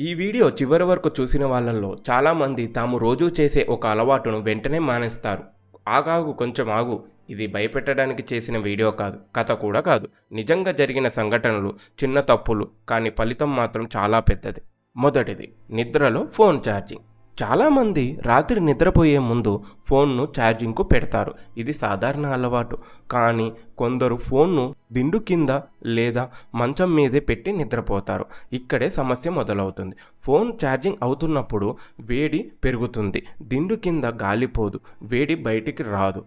ఈ వీడియో చివరి వరకు చూసిన వాళ్ళల్లో చాలామంది తాము రోజూ చేసే ఒక అలవాటును వెంటనే మానేస్తారు. ఆగాగు కొంచెం ఆగు. ఇది భయపెట్టడానికి చేసిన వీడియో కాదు కథ కూడా కాదు. నిజంగా జరిగిన సంఘటనలు చిన్న తప్పులు కానీ ఫలితం మాత్రం చాలా పెద్దది. మొదటిది నిద్రలో ఫోన్ ఛార్జింగ్. చాలామంది రాత్రి నిద్రపోయే ముందు ఫోన్ను ఛార్జింగ్కు పెడతారు. ఇది సాధారణ అలవాటు. కానీ కొందరు ఫోన్ను దిండు కింద లేదా మంచం మీదే పెట్టి నిద్రపోతారు. ఇక్కడే సమస్య మొదలవుతుంది. ఫోన్ ఛార్జింగ్ అవుతున్నప్పుడు వేడి పెరుగుతుంది. దిండు కింద గాలిపోదు. వేడి బయటికి రాదు.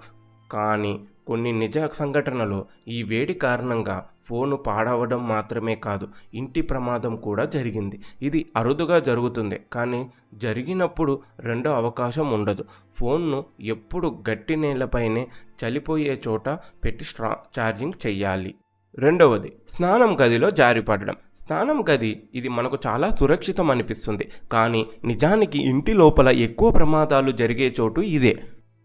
కానీ కొన్ని నిజ సంఘటనలు ఈ వేడి కారణంగా ఫోను పాడవడం మాత్రమే కాదు ఇంటి ప్రమాదం కూడా జరిగింది. ఇది అరుదుగా జరుగుతుంది కానీ జరిగినప్పుడు రెండో అవకాశం ఉండదు. ఫోన్ను ఎప్పుడు గట్టి నేలపైనే చలిపోయే చోట పెట్టి స్ట్రా ఛార్జింగ్ చెయ్యాలి. రెండవది స్నానం గదిలో జారిపడడం. స్నానం గది ఇది మనకు చాలా సురక్షితం అనిపిస్తుంది కానీ నిజానికి ఇంటి లోపల ఎక్కువ ప్రమాదాలు జరిగే చోటు ఇదే.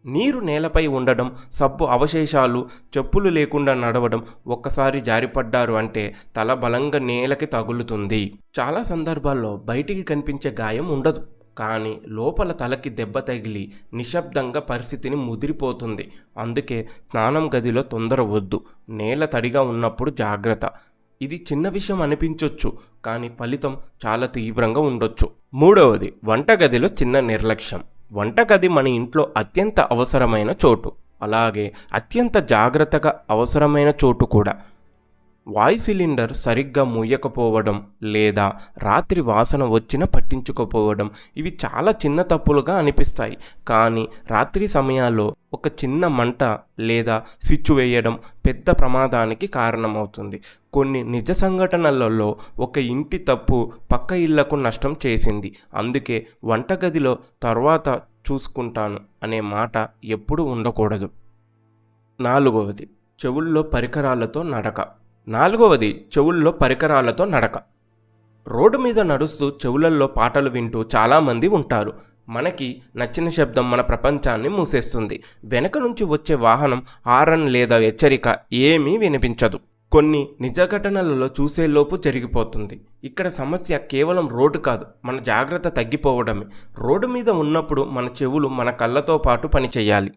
నీరు నేలపై ఉండడం సబ్బు అవశేషాలు చెప్పులు లేకుండా నడవడం ఒక్కసారి జారిపడ్డారు అంటే తల బలంగా నేలకి తగులుతుంది. చాలా సందర్భాల్లో బయటికి కనిపించే గాయం ఉండదు. కానీ లోపల తలకి దెబ్బ తగిలి నిశ్శబ్దంగా పరిస్థితిని ముదిరిపోతుంది. అందుకే స్నానం గదిలో తొందర వద్దు. నేల తడిగా ఉన్నప్పుడు జాగ్రత్త. ఇది చిన్న విషయం అనిపించవచ్చు కానీ ఫలితం చాలా తీవ్రంగా ఉండొచ్చు. మూడవది వంటగదిలో చిన్న నిర్లక్ష్యం. వంటగది మన ఇంట్లో అత్యంత అవసరమైన చోటు. అలాగే అత్యంత జాగ్రత్తగా అవసరమైన చోటు కూడా. వాయు సిలిండర్ సరిగ్గా మూయకపోవడం లేదా రాత్రి వాసన వచ్చిన పట్టించుకోపోవడం ఇవి చాలా చిన్న తప్పులుగా అనిపిస్తాయి. కానీ రాత్రి సమయాల్లో ఒక చిన్న మంట లేదా స్విచ్ వేయడం పెద్ద ప్రమాదానికి కారణమవుతుంది. కొన్ని నిజ సంఘటనలలో ఒక ఇంటి తప్పు పక్క ఇళ్ళకు నష్టం చేసింది. అందుకే వంటగదిలో తర్వాత చూసుకుంటాను అనే మాట ఎప్పుడూ ఉండకూడదు. నాలుగవది చెవుల్లో పరికరాలతో నడక. నాలుగవది చెవుల్లో పరికరాలతో నడక. రోడ్డు మీద నడుస్తూ చెవులల్లో పాటలు వింటూ చాలామంది ఉంటారు. మనకి నచ్చిన శబ్దం మన ప్రపంచాన్ని మూసేస్తుంది. వెనక నుంచి వచ్చే వాహనం హారన్ లేదా హెచ్చరిక ఏమీ వినిపించదు. కొన్ని నిజ ఘటనలలో చూసేలోపు జరిగిపోతుంది. ఇక్కడ సమస్య కేవలం రోడ్డు కాదు మన జాగ్రత్త తగ్గిపోవడమే. రోడ్డు మీద ఉన్నప్పుడు మన చెవులు మన కళ్ళతో పాటు పనిచేయాలి.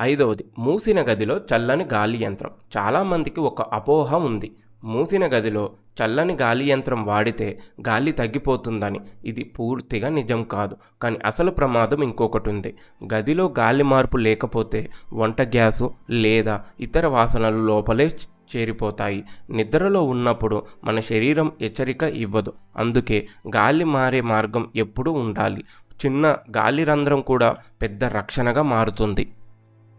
ఐదవది మూసిన గదిలో చల్లని గాలి యంత్రం. చాలామందికి ఒక అపోహ ఉంది. మూసిన గదిలో చల్లని గాలి యంత్రం వాడితే గాలి తగ్గిపోతుందని. ఇది పూర్తిగా నిజం కాదు. కానీ అసలు ప్రమాదం ఇంకొకటి ఉంది. గదిలో గాలి మార్పు లేకపోతే వంట గ్యాసు లేదా ఇతర వాసనలు లోపలే చేరిపోతాయి. నిద్రలో ఉన్నప్పుడు మన శరీరం హెచ్చరిక ఇవ్వదు. అందుకే గాలి మారే మార్గం ఎప్పుడూ ఉండాలి. చిన్న గాలి రంధ్రం కూడా పెద్ద రక్షణగా మారుతుంది.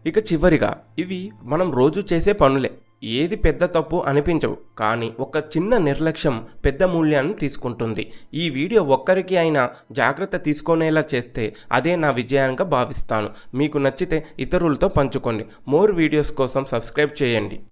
ఇక చివరిగా ఇవి మనం రోజు చేసే పనులే. ఏది పెద్ద తప్పు అనిపించవు కానీ ఒక చిన్న నిర్లక్ష్యం పెద్ద మూల్యాన్ని తీసుకుంటుంది. ఈ వీడియో ఒక్కరికి అయినా జాగ్రత్త తీసుకునేలా చేస్తే అదే నా విజయంగా భావిస్తాను. మీకు నచ్చితే ఇతరులతో పంచుకోండి. మోర్ వీడియోస్ కోసం సబ్స్క్రైబ్ చేయండి.